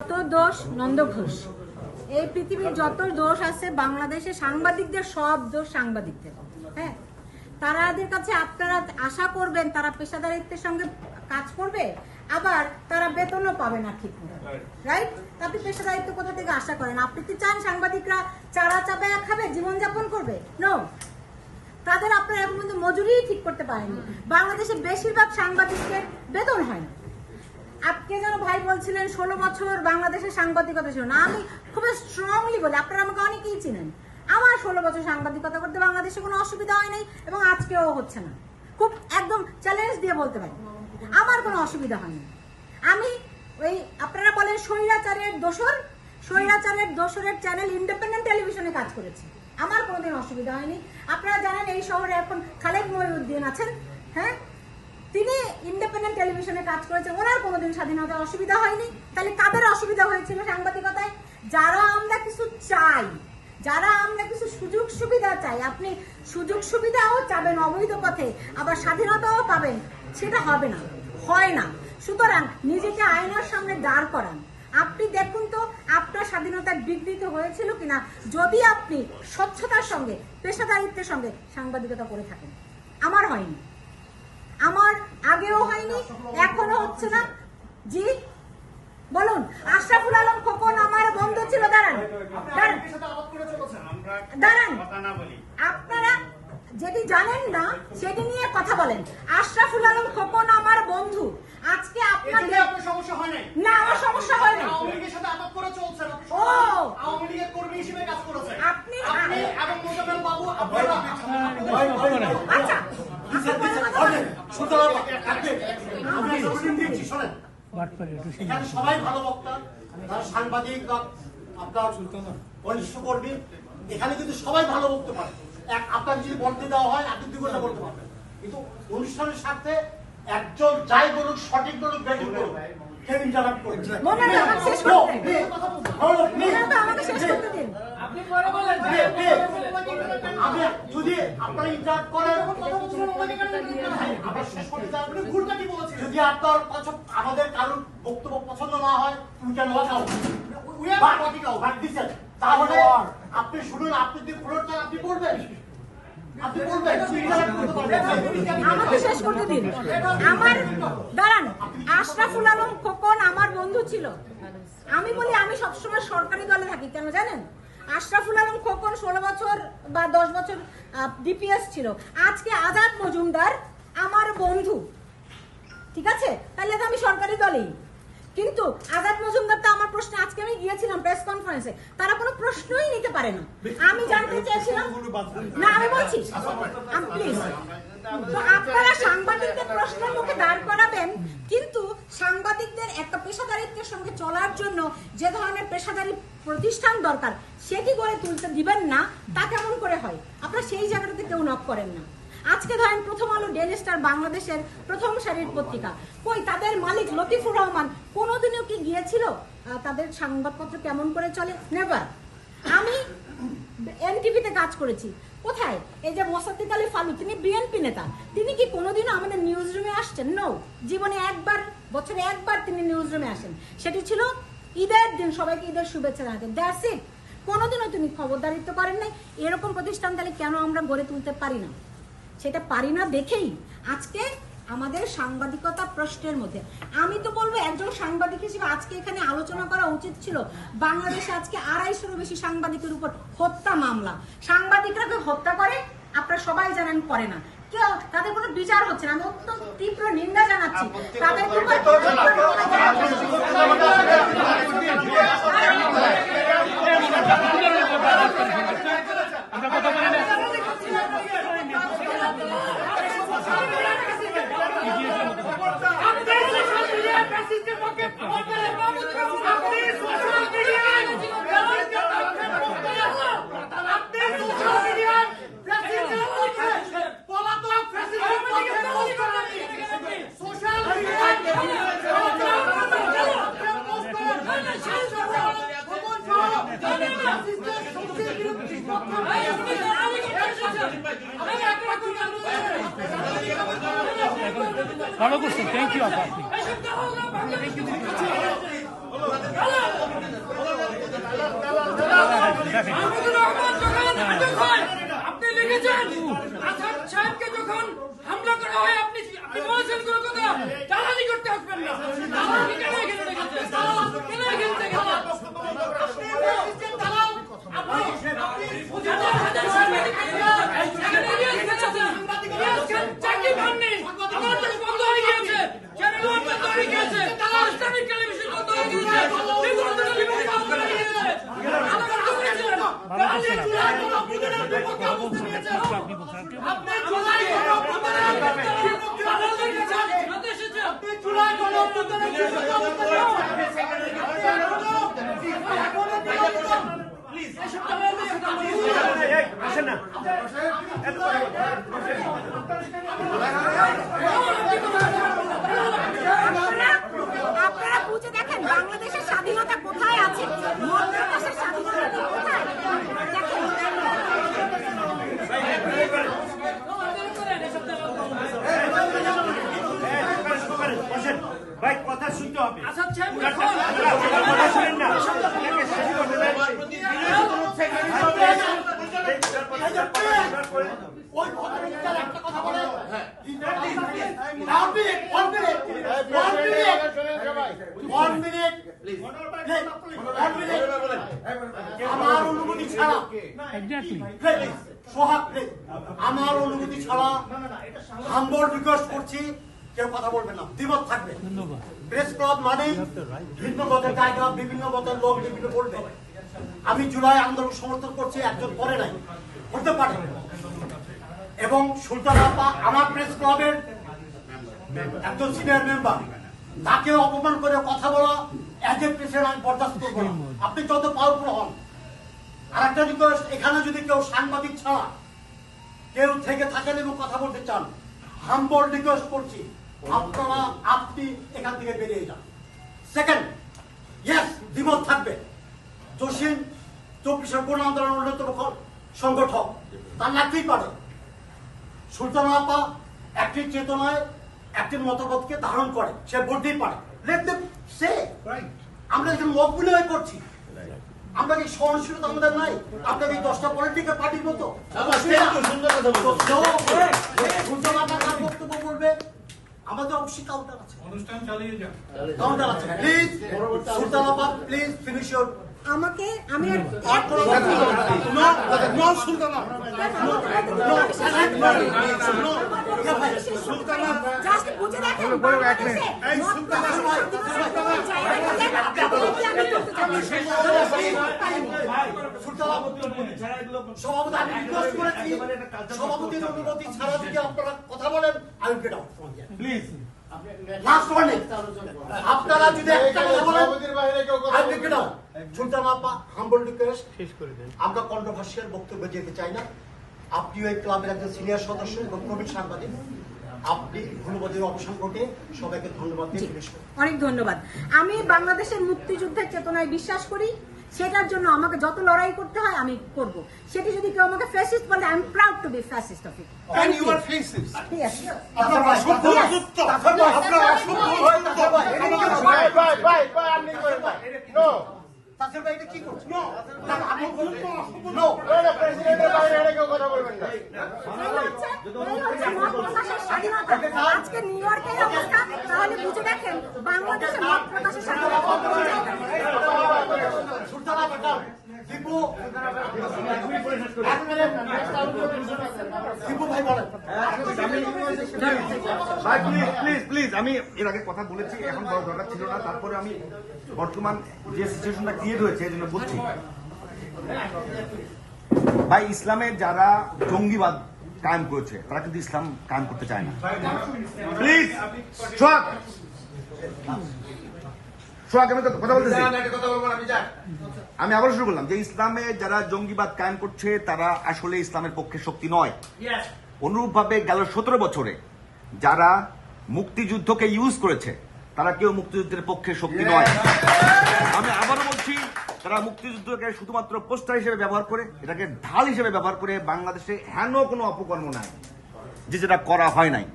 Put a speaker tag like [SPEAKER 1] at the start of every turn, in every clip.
[SPEAKER 1] যত দোষ নন্দ ঘোষ। এই পৃথিবীর যত দোষ আছে বাংলাদেশে সাংবাদিকদের সব দোষ সাংবাদিকদের। হ্যাঁ? তারাদের কাছে আপনারা আশা করবেন তারা পেশাদারিত্বের সঙ্গে কাজ করবে আবার তারা বেতনও পাবে না ঠিক রাইট আপনি পেশাদারিত্ব কোথা থেকে আশা করেন? আপনি কি চান সাংবাদিকরা চারা চাপায়া খাবে জীবনযাপন করবে? নো তাদের আপনারা এখন পর্যন্ত মজুরিই ঠিক করতে পারেননি। বাংলাদেশে বেশিরভাগ সাংবাদিকদের বেতন হয় না আপনি যেন ভাই বলছিলেন, ষোলো বছর বাংলাদেশের সাংবাদিকতা ছিল না, আমি খুব স্ট্রংলি বলি, আপনারা আমাকে অনেকেই চিনেন। আমার ষোলো বছর সাংবাদিকতা করতে বাংলাদেশে কোনো অসুবিধা হয় নাই এবং আজকেও হচ্ছে না। খুব একদম চ্যালেঞ্জ দিয়ে বলতে পারি, আমার কোনো অসুবিধা হয়নি আমি ওই, আপনারা বলেন স্বৈরাচারের দোসর স্বৈরাচারের দোসরের চ্যানেল ইন্ডিপেন্ডেন্ট টেলিভিশনে কাজ করেছি। আমার কোনোদিন অসুবিধা হয়নি। আপনারা জানেন এই শহরে এখন খালেদ মহিউদ্দিন আছেন হ্যাঁ? তিনি ইন্ডিপেন্ডেন্ট টেলিভিশনে কাজ করেছেন, ওনার কোনোদিন স্বাধীনতার অসুবিধা হয়নি। তাহলে কাদের অসুবিধা হয়েছিল সাংবাদিকতায়? যারা আমরা কিছু চাই, যারা আমরা কিছু সুযোগ সুবিধা চাই, আপনি সুযোগ সুবিধাও চাবেন অবৈধ পথে, আবার স্বাধীনতাও পাবেন, সেটা হবে না, হয় না। সুতরাং নিজেকে আয়নার সামনে দাঁড় করান। আপনি দেখুন তো, আপনার স্বাধীনতার বিঘ্নিত হয়েছিল কিনা, যদি আপনি স্বচ্ছতার সঙ্গে, পেশাদারিত্বের সঙ্গে সাংবাদিকতা করে থাকেন। আমার হয়নি। আমার আগেও হয়নি এখনও হচ্ছে না। জি বলুন আশরাফুল আলম খোকন আমার বন্ধু ছিল দাঁড়ান। দাঁড়ান। আপনারা যেটি জানেন না সেটি নিয়ে কথা বলেন। আশরাফুল আলম খোকন আমার বন্ধু। আজকে আপনাদের না আমার সমস্যা হয় না ও। আপনি- আচ্ছা আপনার বলার কথা বলেন।
[SPEAKER 2] এখানে সবাই ভালো বক্তা তারা সাংবাদিক আপনার বলিষ্ঠ কর্মী এখানে কিন্তু সবাই ভালো বলতে পারে। এক আপনার যদি বলতে দেওয়া হয় আপনি দুই ঘণ্টা বলতে পারবেন। কিন্তু অনুষ্ঠানের সাথে একজন যাই বলুক সঠিক বলুক ব্যাটিং করুক করবে যদি আপনারা করেন আবার শেষ করতে চান যদি আপনার পছন্দ আমাদের কারোর বক্তব্য পছন্দ না হয় তুমি কেন ওয়াকাও তাহলে আপনি শুনুন আপনি যদি ফ্লোর চান আপনি পড়বেন আপনি পড়বেন interact করতে পারবেন।
[SPEAKER 1] আমাকে শেষ করতে দিন। আমার, দাঁড়ান, আশরাফুল আলম খোকন আমার বন্ধু ছিল। আমি বলি, আমি সবসময় সরকারি দলে থাকি, কেন জানেন? আশরাফুল আলম খোকন ষোলো বছর বা দশ বছর ডিপিএস ছিল। আজকে আজাদ মজুমদার আমার বন্ধু। ঠিক আছে? তাহলে তো আমি সরকারি দলেই। কিন্তু আজাদ মজুমদার তো আমার প্রশ্ন আজকে আমি গিয়েছিলাম প্রেস কনফারেন্সে তারা কোনো প্রশ্নই নিতে পারে না। আমি জানতে চেয়েছিলাম না, আমি বলছি প্লিজ তো আপনারা সাংবাদিকদের প্রশ্নের মুখে দাঁড় করাবেন, কিন্তু সাংবাদিকদের একটা পেশাদারিত্বের সঙ্গে চলার জন্য যে ধরনের পেশাদারি প্রতিষ্ঠান দরকার, সেটি গড়ে তুলতে দিবেন না, তা কেমন করে হয়? আপনারা সেই জায়গাটাতে কেউ নক করেন না। আজকে ধরেন প্রথম আলো ডেলি স্টার বাংলাদেশের প্রথম সারির পত্রিকা। কই, তাদের মালিক লতিফুর রহমান কোনোদিনও কি গিয়েছিল? তাদের সংবাদপত্র কেমন করে চলে? নেভার আমি এনটিভিতে কাজ করেছি। কোথায়? এই যে মোসাদ্দিক আলী ফালু, তিনি বিএনপি নেতা। তিনি কি কোনোদিনও আমাদের নিউজ রুমে আসছেন? নো জীবনে একবার, বছরে একবার তিনি নিউজ রুমে আসেন। সেটি ছিল ঈদের দিন, সবাইকে ঈদের শুভেচ্ছা জানাতেন দ্যাটস ইট কোনোদিনও তিনি খবরদারিত্ব করেন নাই। এরকম প্রতিষ্ঠান তাহলে কেন আমরা গড়ে তুলতে পারি না? সেটা পারি না দেখেই আজকে আমাদের সাংবাদিকতা প্রশ্নের মধ্যে আমি তো বলব একজন সাংবাদিক হিসেবে আজকে এখানে আলোচনা করা উচিত ছিল বাংলাদেশে আজকে আড়াইশোরও বেশি সাংবাদিকের উপর হত্যা মামলা সাংবাদিকরা কেউ হত্যা করে আপনারা সবাই জানেন করে না কেউ তাদের কোনো বিচার হচ্ছে না আমি অত্যন্ত তীব্র নিন্দা জানাচ্ছি তাদের উপর
[SPEAKER 3] ভালো করছেন থ্যাংক ইউ আপা আপনি লিখেছেন আসাদ সাহেবকে যখন হামলা করা হয় আপনি আপনি বলেছেন কোনো কথা দালালি করতে আসবেন না দালালি কেন এখানে রেখেছেন কেন এখানে রেখেছেন আপনি হাজার হাজার সাংবাদিক এখানে ইলিয়াস খান আছেন। ইলিয়াস খান চাকরি পাননি আমার তো বন্ধ হয়ে গিয়েছে চ্যানেল ওয়ান বন্ধ হয়ে গিয়েছে ইসলামিক টেলিভিশন বন্ধ হয়ে গিয়েছে ত্রিপুরা টেলিভিশন বন্ধ হয়ে গিয়েছে আলাদা করেছেন আপনি চুলাই কোনো অভ্যুদয়ের বিপক্ষে অবস্থান নিয়েছেন আপনি চুলাই কোনো অভ্যুদয়ের বিপক্ষে বাংলাদেশের কাছে হাতে এসেছেন আপনি চুলাই কোনো অভ্যুদয়ের বিপক্ষে অবস্থান নিয়েছেন এসব
[SPEAKER 1] আপনারা আপনারা বুঝে দেখেন বাংলাদেশের স্বাধীনতা কোথায় আছে মত প্রকাশের স্বাধীনতা কোথায় দেখেন
[SPEAKER 4] ভাই কথা শুনতে হবে।
[SPEAKER 2] ওই ভদ্রলোকটার একটা কথা বলে. আমার অনুমতি ছাড়া আমার অনুমতি ছাড়া হাম্বল রিকোয়েস্ট করছি। কেউ কথা বলবে না দ্বিমত থাকবে। প্রেস ক্লাব মানে ভিন্ন মতের জায়গা বিভিন্ন মতের লোক বিভিন্ন বলবে। আমি জুলাই আন্দোলন সমর্থন করছি একজন করে নাই। হতে পারে। এবং সুলতান আপা আমার প্রেস ক্লাবের একজন সিনিয়র মেম্বার তাকে অপমান করে কথা বলা এজ এ প্রেসিডেন্ট আমি বরদাস্ত করব না। আপনি যত পাওয়ারফুল হন। আর একটা রিকোয়েস্ট এখানে যদি কেউ সাংবাদিক ছাড়া কেউ থেকে থাকেন এবং কথা বলতে চান হাম্বল রিকোয়েস্ট করছি। আপনারা আপনি এখান থেকে বেরিয়ে যান। সেকেন্ড ইয়েস দ্বিমত থাকবে। জসিম চব্বিশের গণ আন্দোলন অন্যতম সংগঠক। তার লাগতেই পারে। সুলতান আপা একটি চেতনায় একটি মতবাদকে ধারণ করে। সে বলতেই পারে। সে আমরা এখানে মকবুল হয়ে করছি। আমরা কি সহনশীলতা আমাদের নাই? আপনাদের এই দশটা পলিটিক্যাল পার্টির মতো? সুলতান আপা তার বক্তব্য বলবে। আমাদের অবশ্যই কাউন্টার আছে
[SPEAKER 5] অনুষ্ঠান চালিয়ে যান।
[SPEAKER 2] কাউন্টার আছে। প্লিজ সুলতান আপা প্লিজ ফিনিশ ইউর
[SPEAKER 1] আমাকে আমি
[SPEAKER 2] সভাপতি অনুমতি ছাড়া যদি আপনারা কথা বলেন আমি গেট আউট
[SPEAKER 4] প্লিজ
[SPEAKER 2] লাস্ট আপনারা যদি একটা কথা বলেন আমি সুলতান আপা হাম্বল রিকোয়েস্ট আমরা কন্ট্রোভার্সিয়াল বক্তব্য যেতে চাই না। আপনিও এই ক্লাবের একজন সিনিয়র সদস্য এবং প্রবীণ সাংবাদিক। আপনি অনুমতির অবসান ঘটে। সবাইকে ধন্যবাদ দিয়ে করুন
[SPEAKER 1] অনেক ধন্যবাদ। আমি বাংলাদেশের মুক্তিযুদ্ধের চেতনায় বিশ্বাস করি। সেটার জন্য আমাকে যত লড়াই করতে হয় আমি করব। সেটি যদি কেউ আমাকে ফ্যাসিস্ট বলে I am proud to be fascist of it
[SPEAKER 5] And you are faces.
[SPEAKER 2] আপনার অসভ্য আপনার অসভ্য হয়ে ভাই
[SPEAKER 5] bye, I'm not going back.
[SPEAKER 2] ভাই এটা কি করছে? নো না আমি বলব নো
[SPEAKER 5] প্রেসিডেন্টের বাইরে এরা কেউ কথা বলবেন না।
[SPEAKER 1] আজকে নিউ ইয়র্কের অবস্থা তাহলে বুঝে দেখেন বাংলাদেশে মত প্রকাশের স্বাধীনতা
[SPEAKER 6] প্লিজ প্লিজ আমি এর আগে কথা বলেছি, এখন বড় দরকার ছিল না, তারপরে আমি বর্তমান যে সিচুয়েশনটা ক্রিয়েট হয়েছে জন্য বলছি। ভাই ইসলামের যারা জঙ্গিবাদ কায়েম করেছে, তারা কিন্তু ইসলাম কায়েম করতে চায় না। প্লিজ সোহাগ কথা বলতেছি।
[SPEAKER 5] আমি
[SPEAKER 6] আবার শুরু করলাম যে ইসলামে যারা জঙ্গিবাদ কায়েম করছে তারা আসলে ইসলামের পক্ষে শক্তি নয়। অনুরূপভাবে গেল সতেরো বছরে যারা মুক্তিযুদ্ধকে ইউজ করেছে তারা কেউ মুক্তিযুদ্ধের পক্ষে শক্তি নয়। আমি আবারও বলছি তারা মুক্তিযুদ্ধকে শুধুমাত্র পোস্টার হিসেবে ব্যবহার করে এটাকে ঢাল হিসেবে ব্যবহার করে বাংলাদেশে হেন কোনো অপকর্ম নাই যে যেটা করা হয় নাই।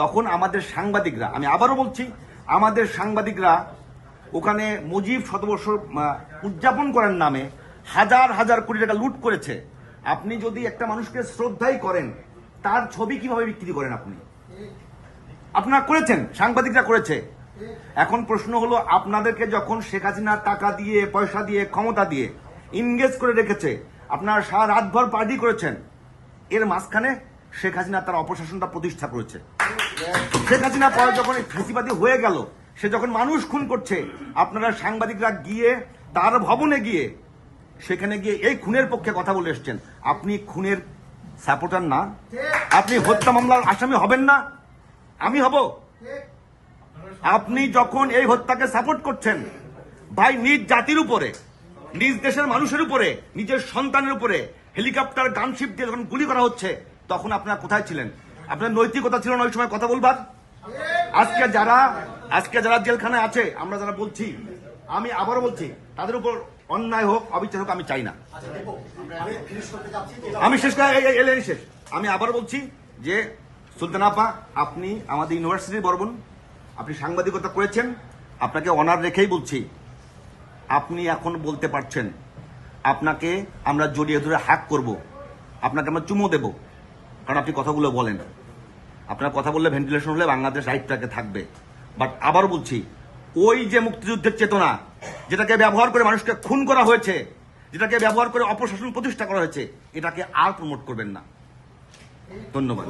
[SPEAKER 6] তখন আমাদের সাংবাদিকরা আমি আবারও বলছি আমাদের সাংবাদিকরা ওখানে মুজিব শতবর্ষ উদযাপন করার নামে হাজার হাজার কোটি টাকা লুট করেছে। আপনি যদি একটা মানুষকে শ্রদ্ধাই করেন, তার ছবি কীভাবে বিক্রি করেন আপনি? আপনারা করেছেন, সাংবাদিকরা করেছে। এখন প্রশ্ন হলো, আপনাদেরকে যখন শেখ হাসিনা টাকা দিয়ে, পয়সা দিয়ে, ক্ষমতা দিয়ে ইনগেজ করে রেখেছে, আপনারা সারা রাতভর পার্টি করেছেন, এর মাঝখানে শেখ হাসিনা তার অপশাসনটা প্রতিষ্ঠা করেছে। শেখ হাসিনা পরে যখন ফাঁসিবাদী হয়ে গেল সে যখন মানুষ খুন করছে, আপনারা সাংবাদিকরা গিয়ে তার ভবনে গিয়ে সেখানে গিয়ে এই খুনের পক্ষে কথা বলে এসছেন। আপনি খুনের সাপোর্টার না? আপনি হত্যা মামলার আসামি হবেন না? আমি হব। আপনি যখন এই হত্যাকে সাপোর্ট করছেন, ভাই নিজ জাতির উপরে, নিজ দেশের মানুষের উপরে, নিজের সন্তানের উপরে, হেলিকপ্টার, গানশিপ দিয়ে যখন গুলি করা হচ্ছে, তখন আপনারা কোথায় ছিলেন? আপনার নৈতিকতা ছিল না ওই সময় কথা বলবার? আজকে যারা আজকে যারা জেলখানায় আছে, আমরা যারা বলছি, আমি আবারও বলছি, তাদের উপর অন্যায় হোক, অবিচার হোক, আমি চাই না।
[SPEAKER 2] আমি
[SPEAKER 6] শেষ এই- শেষ। আমি আবার বলছি যে, সুলতান আপা আপনি আমাদের ইউনিভার্সিটির বরবন আপনি সাংবাদিকতা করেছেন, আপনাকে অনার রেখেই বলছি, আপনি এখন বলতে পারছেন, আপনাকে আমরা জড়িয়ে ধরে হাক করব, আপনাকে আমরা চুমো দেব, কারণ আপনি কথাগুলো বলেন। আপনার কথা বললে ভেন্টিলেশন হলে বাংলাদেশ রাইটটাকে থাকবে। বাট আবার বলছি ওই যে মুক্তিযুদ্ধের চেতনা যেটাকে ব্যবহার করে মানুষকে খুন করা হয়েছে যেটাকে ব্যবহার করে অপশাসন প্রতিষ্ঠা করা হয়েছে এটাকে আর প্রমোট করবেন না ধন্যবাদ